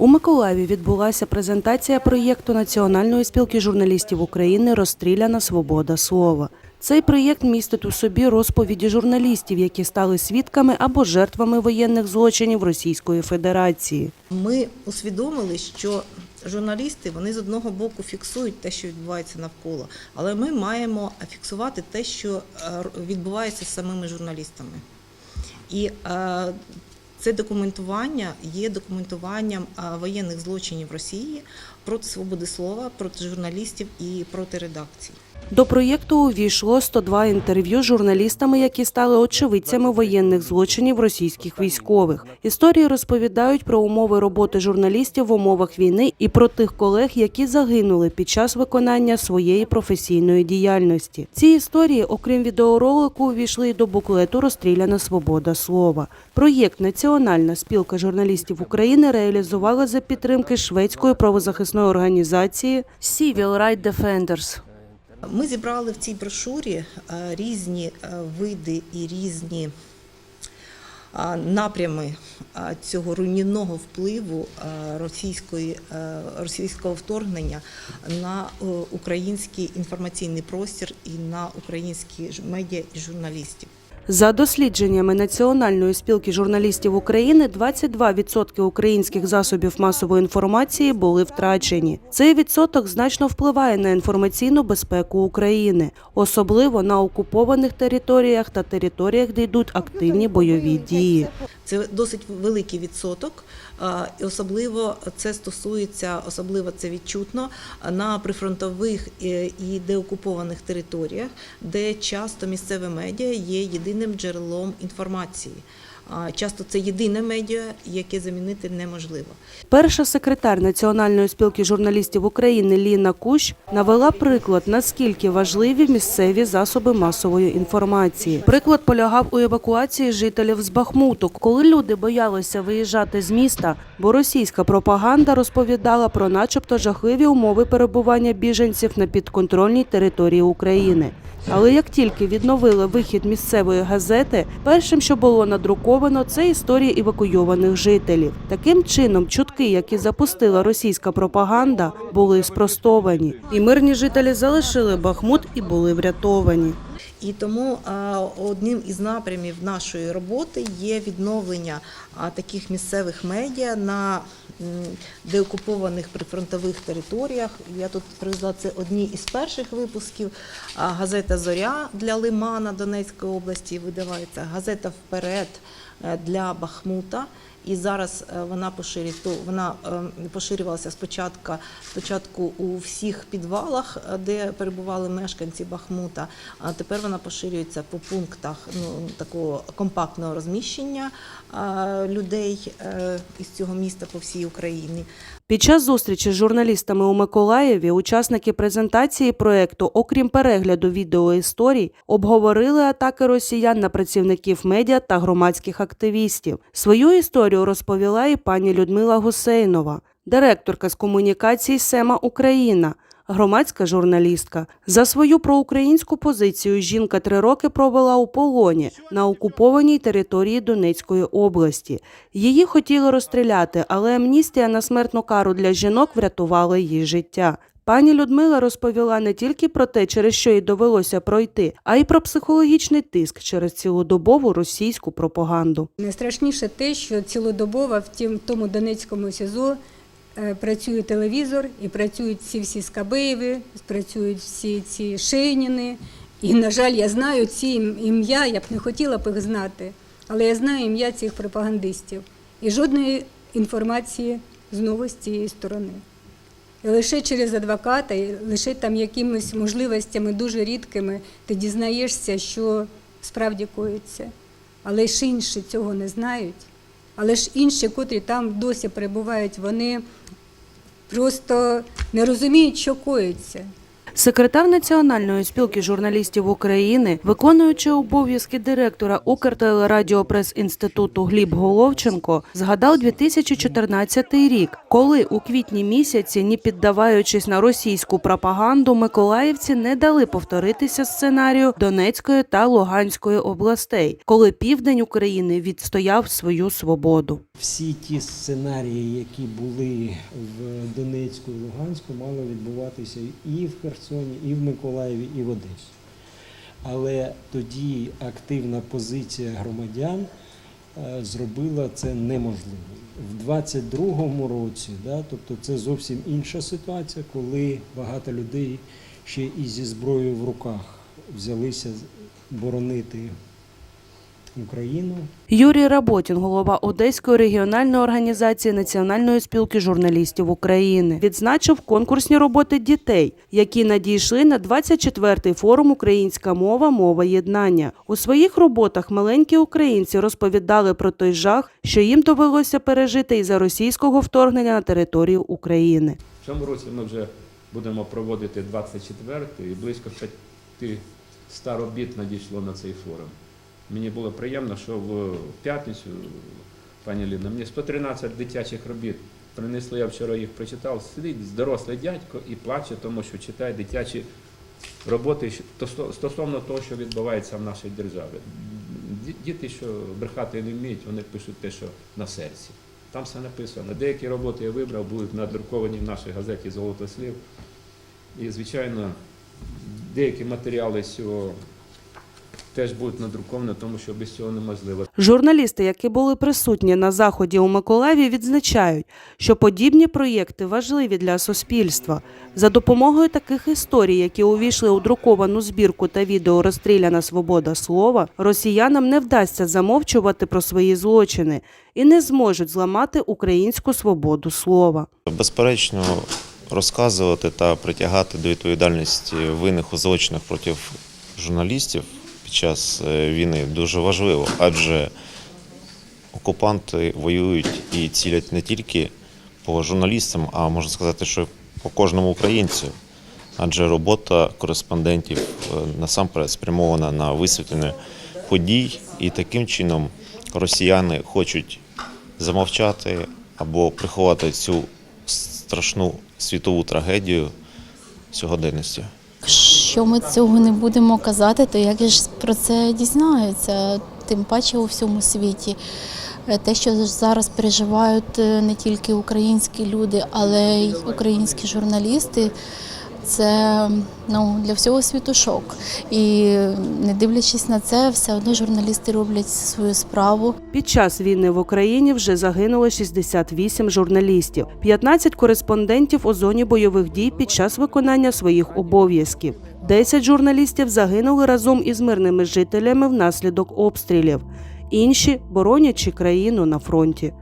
У Миколаєві відбулася презентація проєкту Національної спілки журналістів України Розстріляна свобода слова. Цей проєкт містить у собі розповіді журналістів, які стали свідками або жертвами воєнних злочинів Російської Федерації. Ми усвідомили, що журналісти вони з одного боку фіксують те, що відбувається навколо, але ми маємо фіксувати те, що е, відбувається з самими журналістами. І е, це документування є документуванням воєнних злочинів Росії проти свободи слова, проти журналістів і проти редакцій. До проєкту увійшло 102 інтерв'ю з журналістами, які стали очевидцями воєнних злочинів російських військових. Історії розповідають про умови роботи журналістів в умовах війни і про тих колег, які загинули під час виконання своєї професійної діяльності. Ці історії, окрім відеоролику, увійшли й до буклету Розстріляна свобода слова. Проєкт Національна спілка журналістів України реалізувала за підтримки шведської правозахисної організації Civil Right Defenders. Ми зібрали в цій брошурі е, різні е, види і різні е, напрями цього руйнівного впливу російської, російського вторгнення на український інформаційний простір і на українські медіа і журналістів. За дослідженнями Національної спілки журналістів України, 22% українських засобів масової інформації були втрачені. Цей відсоток значно впливає на інформаційну безпеку України, особливо на окупованих територіях та територіях, де йдуть активні бойові дії. Це досить великий відсоток, особливо це стосується, особливо це відчутно на прифронтових е, і деокупованих територіях, де часто місцеве медіа є єдиним джерелом інформації. Часто це єдине медіа, яке замінити неможливо. Перша секретар Національної спілки журналістів України Ліна Кущ навела приклад, наскільки важливі місцеві засоби масової інформації. Приклад полягав у евакуації жителів з Бахмуту, коли люди боялися виїжджати з міста, бо російська пропаганда розповідала про, начебто, жахливі умови перебування біженців на підконтрольній території України. Але як тільки відновили вихід місцевої газети, першим, що було надруковано, це історії евакуйованих жителів. Таким чином, чутки, які запустила російська пропаганда, були спростовані, і мирні жителі залишили Бахмут і були врятовані. І тому одним із напрямів нашої роботи є відновлення таких місцевих медіа на деокупованих прифронтових територіях. Я тут привезла це одні із перших випусків. Газета Зоря для Лимана Донецької області видавається, газета Вперед е, для Бахмута. І зараз е, вона поширюється, вона е, поширювалася спочатку, спочатку у всіх підвалах, де перебували мешканці Бахмута. А тепер вона поширюється по пунктах ну, такого компактного розміщення людей із цього міста по всій Україні. Під час зустрічі з журналістами у Миколаєві учасники презентації проекту, окрім перегляду відеоісторій, обговорили атаки росіян на працівників медіа та громадських активістів. Свою історію розповіла і пані Людмила Гусейнова, директорка з комунікацій Сема Україна. Громадська журналістка за свою проукраїнську позицію жінка три роки провела у полоні на окупованій території Донецької області. Її хотіли розстріляти, але амністія на смертну кару для жінок врятувала її життя. Пані Людмила розповіла не тільки про те, через що їй довелося пройти, а й про психологічний тиск через цілодобову російську пропаганду. Найстрашніше те, що цілодобово в тому Донецькому СІЗО працює телевізор і працюють ці всі Скабеєви, працюють всі ці Шейніни. І, на жаль, я знаю ці ім'я, я б не хотіла б їх знати, але я знаю ім'я цих пропагандистів. І жодної інформації знову з цієї сторони. І лише через адвоката, і лише там якимись можливостями дуже рідкими ти дізнаєшся, що справді коїться. Але ж інші цього не знають. Але ж інші, котрі там досі перебувають, вони просто не розуміють, що коїться. Секретар Національної спілки журналістів України, виконуючи обов'язки директора Укртелерадіопрес-інституту Гліб Головченко, згадав 2014 рік, коли у квітні місяці, не піддаваючись на російську пропаганду, миколаївці не дали повторитися сценарію Донецької та Луганської областей, коли південь України відстояв свою свободу. Всі ті сценарії, які були в Донецьку і Луганську, мали відбуватися і в Херсоні, і в Миколаєві, і в Одесі. Але тоді активна позиція громадян е, зробила це неможливим. В 22-му році, да, тобто це зовсім інша ситуація, коли багато людей ще і зі зброєю в руках взялися боронити Україну. Юрій Работін, голова Одеської регіональної організації Національної спілки журналістів України, відзначив конкурсні роботи дітей, які надійшли на 24-й форум Українська мова мова єднання. У своїх роботах маленькі українці розповідали про той жах, що їм довелося пережити із за російського вторгнення на територію України. В цьому році ми вже будемо проводити 24-й і близько 500 робіт надійшло на цей форум. Мені було приємно, що в п'ятницю, пані Ліна, мені 113 дитячих робіт принесли, я вчора їх прочитав. Сидить дорослий дядько і плаче, тому що читає дитячі роботи стосовно того, що відбувається в нашій державі. Діти, що брехати не вміють, вони пишуть те, що на серці. Там все написано. Деякі роботи я вибрав, будуть надруковані в нашій газеті Золото слів. І, звичайно, деякі матеріали з цього теж будуть надруковані, тому що без цього неможливо. Журналісти, які були присутні на заході у Миколаєві, відзначають, що подібні проєкти важливі для суспільства. За допомогою таких історій, які увійшли у друковану збірку та відео Розстріляна свобода слова, росіянам не вдасться замовчувати про свої злочини і не зможуть зламати українську свободу слова. Безперечно, розказувати та притягати до відповідальності винних у злочинах проти журналістів під час е, війни дуже важливо, адже окупанти воюють і цілять не тільки по журналістам, а можна сказати, що по кожному українцю. Адже робота кореспондентів е, насамперед спрямована на висвітлення подій, і таким чином росіяни хочуть замовчати або приховати цю страшну світову трагедію сьогоденності. Якщо ми цього не будемо казати, то як ж про це дізнаються? Тим паче у всьому світі. Е, Те, що зараз переживають е, не тільки українські люди, але й українські журналісти, це ну, для всього світу шок. І не дивлячись на це, все одно журналісти роблять свою справу. Під час війни в Україні вже загинуло 68 журналістів, 15 кореспондентів у зоні бойових дій під час виконання своїх обов'язків. 10 журналістів загинули разом із мирними жителями внаслідок обстрілів. Інші боронячи країну на фронті.